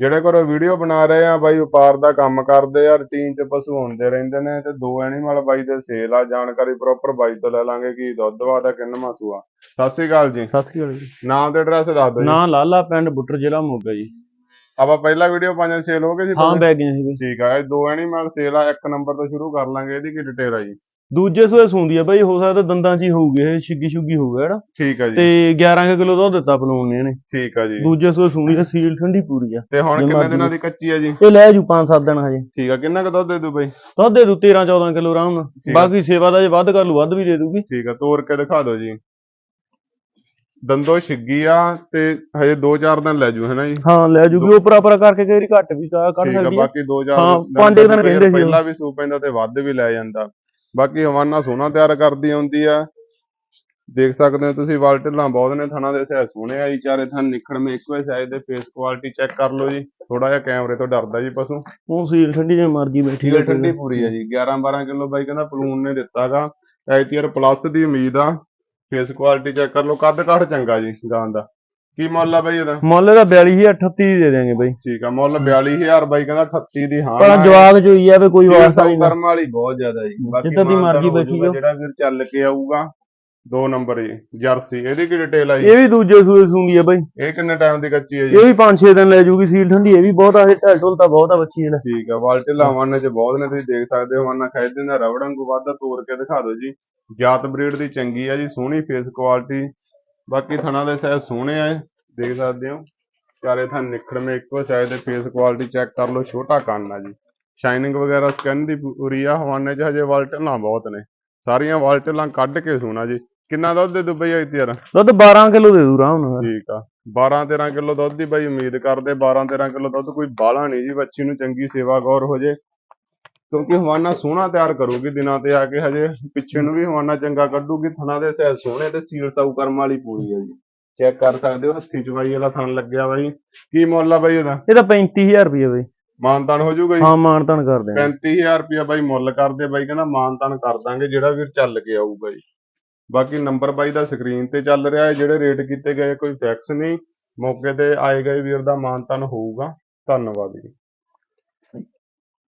ਜਿਹੜੇ ਘਰੋਂ ਵੀਡੀਓ ਬਣਾ ਰਹੇ ਆ ਬਾਈ ਵਪਾਰ ਦਾ ਕੰਮ ਕਰਦੇ ਆ ਰੂਟੀਨ 'ਚ ਪਸ਼ੂ ਹੁੰਦੇ ਰਹਿੰਦੇ ਨੇ ਤੇ ਦੋ ਐਨੀਮਲ ਬਾਈ ਦੇ ਸੇਲ ਆ ਜਾਣਕਾਰੀ ਪ੍ਰੋਪਰ ਬਾਈ ਤੋਂ ਲੈ ਲਾਂਗੇ ਕੀ ਦੁੱਧ ਵਾ ਦਾ ਕਿੰਨਾ ਸੂਆ ਸਤਿ ਸ੍ਰੀ ਅਕਾਲ ਜੀ। ਸਤਿ ਸ਼੍ਰੀ ਅਕਾਲ ਜੀ। ਨਾਮ ਤੇ ਐਡਰੈਸ ਦੱਸ ਦਿਓ ਜੀ। ਨਾਂ ਲਾਲਾ ਪਿੰਡ ਬੁੱਟਰ ਜ਼ਿਲ੍ਹਾ ਮੋਗਾ ਜੀ। ਆਪਾਂ ਪਹਿਲਾ ਵੀਡੀਓ ਪੰਜ ਸੇਲ ਹੋ ਗਏ ਸੀ ਹਾਂ? ਬੈ ਗਏ ਸੀ ਠੀਕ ਆ ਇਹ ਦੋ ਐਨੀਮਲ ਸੇਲ ਆ ਇੱਕ ਨੰਬਰ ਤੋਂ ਸ਼ੁਰੂ ਕਰ ਲਾਂਗੇ ਇਹਦੀ ਕੀ ਡਿਟੇਲ ਆ ਜੀ? ਦੂਜੇ ਸੂਏ ਸੁੰਦੀ ਆ ਬਈ ਹੋ ਸਕਦਾ ਦੰਦਾਂ 'ਚ ਹੀ ਹੋਊਗੀ ਇਹ ਛਿੱਗੀ ਛੁੱਗੀ ਹੋਊਗਾ ਜਿਹੜਾ ਠੀਕ ਆ ਜੀ। ਤੇ 11 ਕਿਲੋ ਦੁੱਧ ਦਿੱਤਾ ਪਲੂਨ ਨੇ ਇਹਨੇ। ਠੀਕ ਆ ਜੀ। ਦੂਜੇ ਸੂਏ ਸੁੰਦੀ ਤੇ ਸੀਲ ਠੰਡੀ ਪੂਰੀ ਆ। ਤੇ ਹੁਣ ਕਿੰਨੇ ਦਿਨਾਂ ਦੀ ਕੱਚੀ ਆ ਜੀ? ਇਹ ਲੈ ਜੂ 5-7 ਦਿਨ ਹਜੇ। ਠੀਕ ਆ ਕਿੰਨਾ ਕੁ ਦੁੱਧ ਦੇ ਦੂ ਬਈ? ਦੁੱਧ ਦੇ ਦੂ 13-14 ਕਿਲੋ ਆਰਾਮ ਆ। ਨਾਲ ਬਾਕੀ ਸੇਵਾ ਦਾ ਜੇ ਵੱਧ ਕਰ ਲੂ ਵੱਧ ਵੀ ਦੇ ਦੂਗੀ। ਠੀਕ ਆ ਤੋੜ ਕੇ ਦਿਖਾ ਦਿਓ ਜੀ। ਦੰਦੋ ਛਿੱਗੀ ਆ ਤੇ ਹਜੇ 2-4 ਦਿਨ ਲੈ ਜੂ ਹੈਨਾ ਜੀ? ਹਾਂ ਲੈ ਜੂਗੀ। ਉਪਰਾ ਉਪਰਾ ਕਰਕੇ ਕਈ ਵਾਰੀ ਘੱਟ ਵੀ ਕੱਢ ਆ ਸਕਦੀ ਆ। ਬਾਕੀ 2-4 ਹਾਂ, ਪੰਜ ਕੁ ਦਿਨ ਕਹਿੰਦੇ ਸੀ ਉਹ। ਪਹਿਲਾਂ ਵੀ ਸੂ ਪੈਂਦਾ ਤੇ ਵੱਧ ਵੀ ਲੈ ਜਾਂਦਾ। ਬਾਕੀ ਹਵਾਨਾ ਸੋਨਾ ਤਿਆਰ ਕਰਦੀ ਆਉਂਦੀ ਆ। ਦੇਖ ਸਕਦੇ ਹੋ ਤੁਸੀਂ ਵਾਲਟਲਾਂ ਬਹੁਤ ਨੇ ਥਣਾ ਦੇ ਸਹਿ ਸੋਹਣੇ ਆ ਜੀ ਚਾਰੇ ਥਣ ਨਿਖੜਵੇਂ ਇੱਕੋ ਹੀ ਸਾਈਜ਼ ਦੇ ਫੇਸ ਕੁਆਲਿਟੀ ਚੈੱਕ ਕਰ ਲਓ ਜੀ। ਥੋੜਾ ਜਿਹਾ ਕੈਮਰੇ ਤੋਂ ਡਰਦਾ ਜੀ ਪਸ਼ੂ। ਉਹ ਸੀਲ ਠੰਡੀ ਜੇ ਮਰਜ਼ੀ ਬੈਠੀ ਹੈ ਠੰਡੀ ਪੂਰੀ ਹੈ ਜੀ 11 12 ਕਿਲੋ ਬਾਈ ਕਹਿੰਦਾ ਪਲੂਨ ਨੇ ਦਿੱਤਾਗਾ ਐਟੀਆਰ ਪਲੱਸ ਦੀ ਉਮੀਦ ਆ। ਫੇਸ ਕੁਆਲਿਟੀ ਚੈੱਕ ਕਰ ਲਓ ਕੱਦ ਕਾਠ ਚੰਗਾ ਜੀ ਗਾਂ ਦਾ। ਕੀ ਮੁੱਲ ਆ ਬਾਈ ਇਹਦਾ? ਮੁੱਲ ਦਾ 42038 ਦੇ ਦੇਾਂਗੇ ਬਈ। ਠੀਕ ਆ ਮੁੱਲ 42000 ਬਾਈ ਕਹਿੰਦਾ 38 ਦੀ ਹਾਂ ਪਰ ਜਵਾਬ ਹੀ ਆ ਵੀ ਕੋਈ ਵਾਸਤਾ ਨਹੀਂ ਕਰਮ ਵਾਲੀ ਬਹੁਤ ਜ਼ਿਆਦਾ ਜੀ। ਜਿੱਦਾਂ ਦੀ ਮਰਜ਼ੀ ਬੈਠੀ। ਜਿਹੜਾ ਵੀਰ ਚੱਲ ਕੇ ਆਊਗਾ ਦੋ ਨੰਬਰ ਜੀ ਜਰਸੀ। ਇਹਦੀ ਕੀ ਡਿਟੇਲ ਆ ਜੀ? ਇਹ ਵੀ ਦੂਜੇ ਸੂਏ ਸੁੰਦੀ ਆ ਬਈ। ਇਹ ਕਿੰਨੇ ਟਾਈਮ ਦੀ ਕੱਚੀ ਹੈ ਜੀ? ਇਹ ਵੀ 5-6 ਦਿਨ ਲੈ ਜੂਗੀ ਸੀਲ ਠੰਡੀ ਇਹ ਵੀ ਬਹੁਤ ਆ ਢਲ ਢੁਲ ਤਾਂ ਬਹੁਤ ਆ ਬੱਚੀ ਇਹਦਾ ਠੀਕ ਆ ਵਾਲਟੇ ਲਾਵਾਂ ਚ ਬਹੁਤ ਨੇ ਤੁਸੀਂ ਦੇਖ ਸਕਦੇ ਹੋ ਵਾਨਾ ਖੈਦੇ ਦਾ ਰਬੜ ਵਾਂਗੂ ਵਾਧਾ ਤੋੜ ਕੇ ਦਿਖਾ ਦਿਓ ਜੀ। ਜਾਤ ਬਰੀਡ ਦੀ ਚੰਗੀ ਆ ਜੀ ਸੋਹਣੀ ਫੇਸ ਕੁਆਲਿਟੀ ਬਾਕੀ ਥਣਾ ਦੇ ਸਾਈਜ਼ ਸੋਹਣੇ ਆ ਦੇਖ ਸਕਦੇ ਹੋ। ਚਾਰੇ ਥਣ ਨਿਖੜਵੇਂ ਇੱਕੋ ਸਾਈਜ਼ ਦੇ ਫੇਸ ਕੁਆਲਿਟੀ ਚੈੱਕ ਕਰ ਲਓ ਛੋਟਾ ਕੰਨ ਆ ਜੀ। ਸ਼ਾਈਨਿੰਗ ਵਗੈਰਾ ਸਕਿਨ ਦੀ ਪੂਰੀ ਆ ਹਵਾਨੇ ਚ ਹਜੇ ਵਾਲਟਲਾਂ ਬਹੁਤ ਨੇ। ਸਾਰੀਆਂ ਵਾਲਟਲਾਂ ਕੱਢ ਕੇ ਸੋਣਾ ਜੀ। ਕਿੰਨਾ ਦੁੱਧ ਦੇ ਦੁਬਈ ਆਈ ਤਿਆਰ ਦੁੱਧ 12 ਕਿਲੋ ਦੇ ਦੂ ਨਾਲ ਠੀਕ ਆ। 12 13 ਕਿਲੋ ਦੁੱਧ ਦੀ ਬਾਈ ਉਮੀਦ ਕਰਦੇ 12 13 ਕਿਲੋ ਦੁੱਧ ਕੋਈ ਬਾਲਾ ਨਹੀਂ ਜੀ। ਬੱਚੀ ਨੂੰ ਚੰਗੀ ਸੇਵਾ ਗੌਰ ਹੋ ਜੇ। ਕਿਉਂਕਿ ਹਵਾਨਾ ਸੋਹਣਾ ਤਿਆਰ ਕਰੂਗੀ ਦਿਨਾਂ ਤੇ ਆ ਕੇ ਹਜੇ। ਪਿੱਛੇ ਨੂੰ ਵੀ ਹਵਾਨਾ ਚੰਗਾ ਕੱਢੂਗੀ ਥਣਾ ਦੇ ਸਹਿ ਸੋਹਣੇ ਤੇ ਸੀਲ ਸਾਊ ਕਰਮ ਵਾਲੀ ਪੂਰੀ ਹੈ ਜੀ। ਚੈੱਕ ਕਰ ਸਕਦੇ ਹੋ ਹੱਥੀ ਚਵਾਈ ਵਾਲਾ ਥਣ ਲੱਗਿਆ ਬਾਈ। ਕੀ ਮੁੱਲ ਆ ਬਾਈ ਉਹਦਾ ਇਹ ਤਾਂ 35000 ਰੁਪਏ ਬਈ। ਮਾਨਤਾਨ ਹੋ ਜਾਊਗਾ ਜੀ? ਹਾਂ ਮਾਨ ਤਾਨ ਕਰ ਦੇਣਾ 35000 ਰੁਪਇਆ ਬਾਈ ਮੁੱਲ ਕਰਦੇ ਬਾਈ ਕਹਿੰਦਾ ਮਾਨਤਾਨ ਕਰ ਦਾਂਗੇ ਜਿਹੜਾ ਵੀਰ ਚੱਲ ਕੇ ਆਊਗਾ ਜੀ। ਬਾਕੀ ਨੰਬਰ ਬਾਈ ਦਾ ਸਕਰੀਨ ਤੇ ਚੱਲ ਰਿਹਾ ਹੈ ਜਿਹੜੇ ਰੇਟ ਕੀਤੇ ਗਏ ਕੋਈ ਫਿਕਸ ਨਹੀਂ। ਮੌਕੇ ਤੇ ਆਏ ਗਏ ਵੀਰ ਦਾ ਮਾਨਤਾਨ ਹੋਊਗਾ। ਧੰਨਵਾਦ ਜੀ।